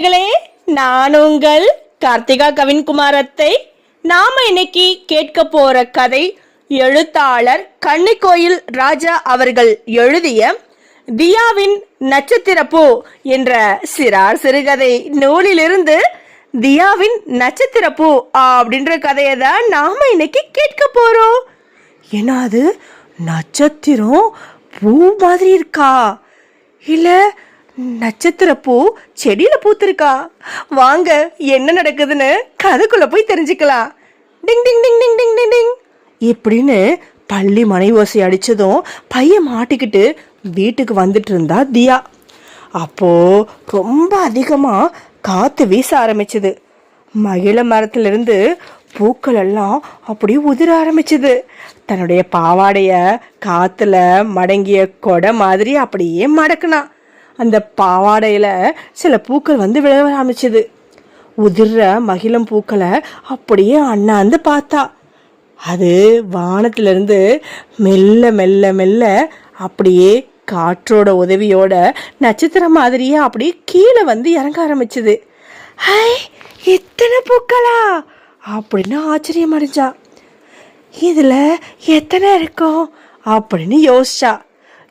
நேயர்களே நான் உங்கள் கார்த்திகா கவின்குமாரத்தை நாம இன்னைக்கு கேட்க போற கதை எழுத்தாளர் கன்னிக்கோயில் ராஜா அவர்கள் எழுதிய தியாவின் நட்சத்திரப்பூ என்ற சிறார் சிறுகதை. நூலிலிருந்து தியாவின் நட்சத்திரப்பூ அப்படின்ற கதையை தான் நாம இன்னைக்கு கேட்க போறோம். ஏன்னா அது நட்சத்திரம் பூ மாதிரி இருக்கா? இல்லை நட்சத்திர பூ செடியில பூத்திருக்கா. வாங்க என்ன நடக்குதுன்னு கதைக்குள்ள போய் தெரிஞ்சுக்கலாம். டிங் டிங் டிங் டிங் டிங் டிங் டிங். இப்படின்னு பள்ளி மனை ஓசை அடித்ததும் பையன் மாட்டிக்கிட்டு வீட்டுக்கு வந்துட்டு இருந்தா தியா. அப்போது ரொம்ப அதிகமாக காற்று வீச ஆரம்பிச்சது. மகிழ மரத்துலேருந்து பூக்கள் எல்லாம் அப்படியே உதிர ஆரம்பிச்சது. தன்னுடைய பாவாடைய காற்றுல மடங்கிய கொடை மாதிரி அப்படியே மடக்குனான் அந்த பாவாடையில் சில பூக்கள் வந்து விழ ஆரம்பிச்சது. உதிர்ற மகிழம் பூக்களை அப்படியே அண்ணாந்து பார்த்தா. அது வானத்திலிருந்து மெல்ல மெல்ல மெல்ல அப்படியே காற்றோட உதவியோட நட்சத்திரம் மாதிரியே அப்படியே கீழே வந்து இறங்க ஆரம்பிச்சது. ஹை எத்தனை பூக்களா? அப்படின்னு ஆச்சரியம் அடைஞ்சா. இதில் எத்தனை இருக்கும்? அப்படின்னு யோசிச்சா.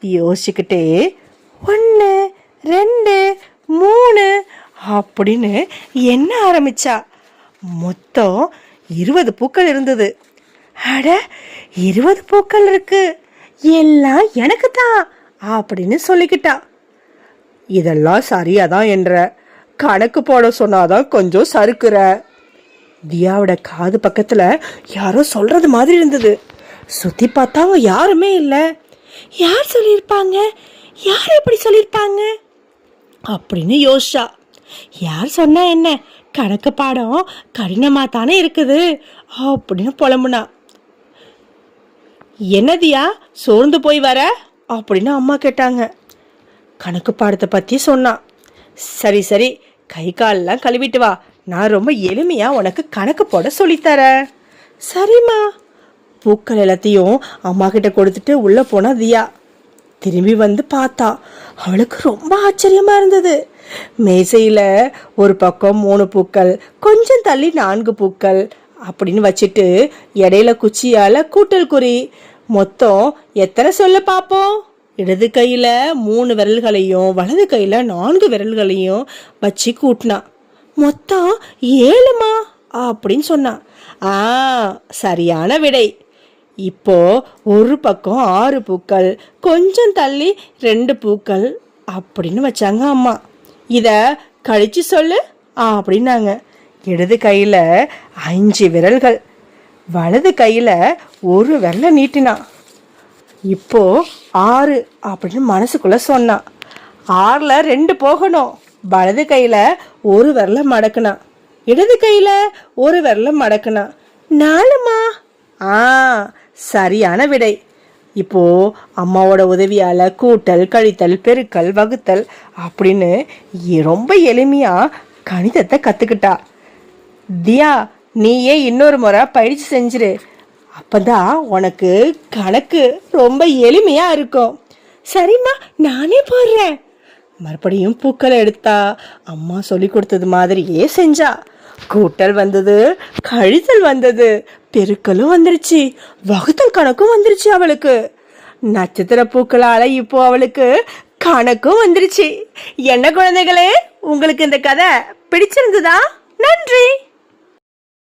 யோசிச்சுக்கிட்டே ஒன்று ரெண்டு மூணு அப்படின்னு எண்ண ஆரம்பிச்சா? மொத்தம் இருபது பூக்கள் இருந்தது. அட இருபது பூக்கள் இருக்கு. எல்லாம் எனக்கு தான் அப்படின்னு சொல்லிக்கிட்டா. இதெல்லாம் சரியாதான் என்ற. கணக்கு போட சொன்னாதான் கொஞ்சம் சறுக்குற. தியாவோட காது பக்கத்தில் யாரோ சொல்றது மாதிரி இருந்தது. சுத்தி பார்த்தா யாருமே இல்லை. யார் சொல்லியிருப்பாங்க? யார் எப்படி சொல்லியிருப்பாங்க? அப்படின்னு யோசிச்சா யார் சொன்னா என்ன? கணக்கு பாடம் கடினமாக தானே இருக்குது? அப்படின்னு புலம்புனா என்னதியா சோர்ந்து போய் வர? அப்படின்னு அம்மா கேட்டாங்க. கணக்கு பாடத்தை பற்றி சொன்னான் சரி சரி கை காலெல்லாம் கழுவிட்டு வா. நான் ரொம்ப எளிமையாக உனக்கு கணக்கு போட சொல்லித்தரேன். சரிம்மா. பூக்கள் எல்லாத்தையும் அம்மா கிட்ட கொடுத்துட்டு உள்ளே போனா தியா. திரும்பி வந்து பார்த்தா அவளுக்கு ரொம்ப ஆச்சரியமா இருந்தது. மேசையில் ஒரு பக்கம் மூணு பூக்கள் கொஞ்சம் தள்ளி நான்கு பூக்கள் அப்படின்னு வச்சுட்டு இடையில குச்சியால் கூட்டல் குறி. மொத்தம் எத்தனை சொல்ல பார்ப்போம் இடது கையில் மூணு விரல்களையும் வலது கையில் நான்கு விரல்களையும் வச்சு கூட்டினா மொத்தம் ஏழுமா? அப்படின்னு சொன்னான் ஆ சரியான விடை. இப்போ ஒரு பக்கம் ஆறு பூக்கள் கொஞ்சம் தள்ளி ரெண்டு பூக்கள் அப்படின்னு வச்சாங்க அம்மா. இதை கழிச்சு சொல்லு அப்படின்னாங்க. இடது கையில் அஞ்சு விரல்கள் வலது கையில் ஒரு விரலை நீட்டினான் இப்போ ஆறு அப்படின்னு மனசுக்குள்ளே சொன்னான் ஆறில் ரெண்டு போகணும் வலது கையில் ஒரு விரல மடக்குனான் இடது கையில் ஒரு விரல மடக்குனா. நாலுமா? ஆ சரியான விடை. இப்போ அம்மாவோட உதவியால் கூட்டல் கழித்தல் பெருக்கல் வகுத்தல் அப்படின்னு ரொம்ப எளிமையாக கணிதத்தை கற்றுக்கிட்டா தியா நீயே இன்னொரு முறை பயிற்சி செஞ்சிரு. அப்போதான் உனக்கு கணக்கு ரொம்ப எளிமையாக இருக்கும். சரிம்மா நானே போடுறேன். மறுபடியும் பூக்களை எடுத்தா அம்மா சொல்லி கொடுத்தது மாதிரியே செஞ்சா. கூட்டல் வந்தது கழித்தல் வந்தது பெருக்கலும் வந்துருச்சு வகுத்தல் கணக்கும் வந்துருச்சு அவளுக்கு. நட்சத்திர பூக்களால இப்போ அவளுக்கு கணக்கும் வந்துருச்சு. என்ன குழந்தைகளே உங்களுக்கு இந்த கதை பிடிச்சிருந்ததா? நன்றி.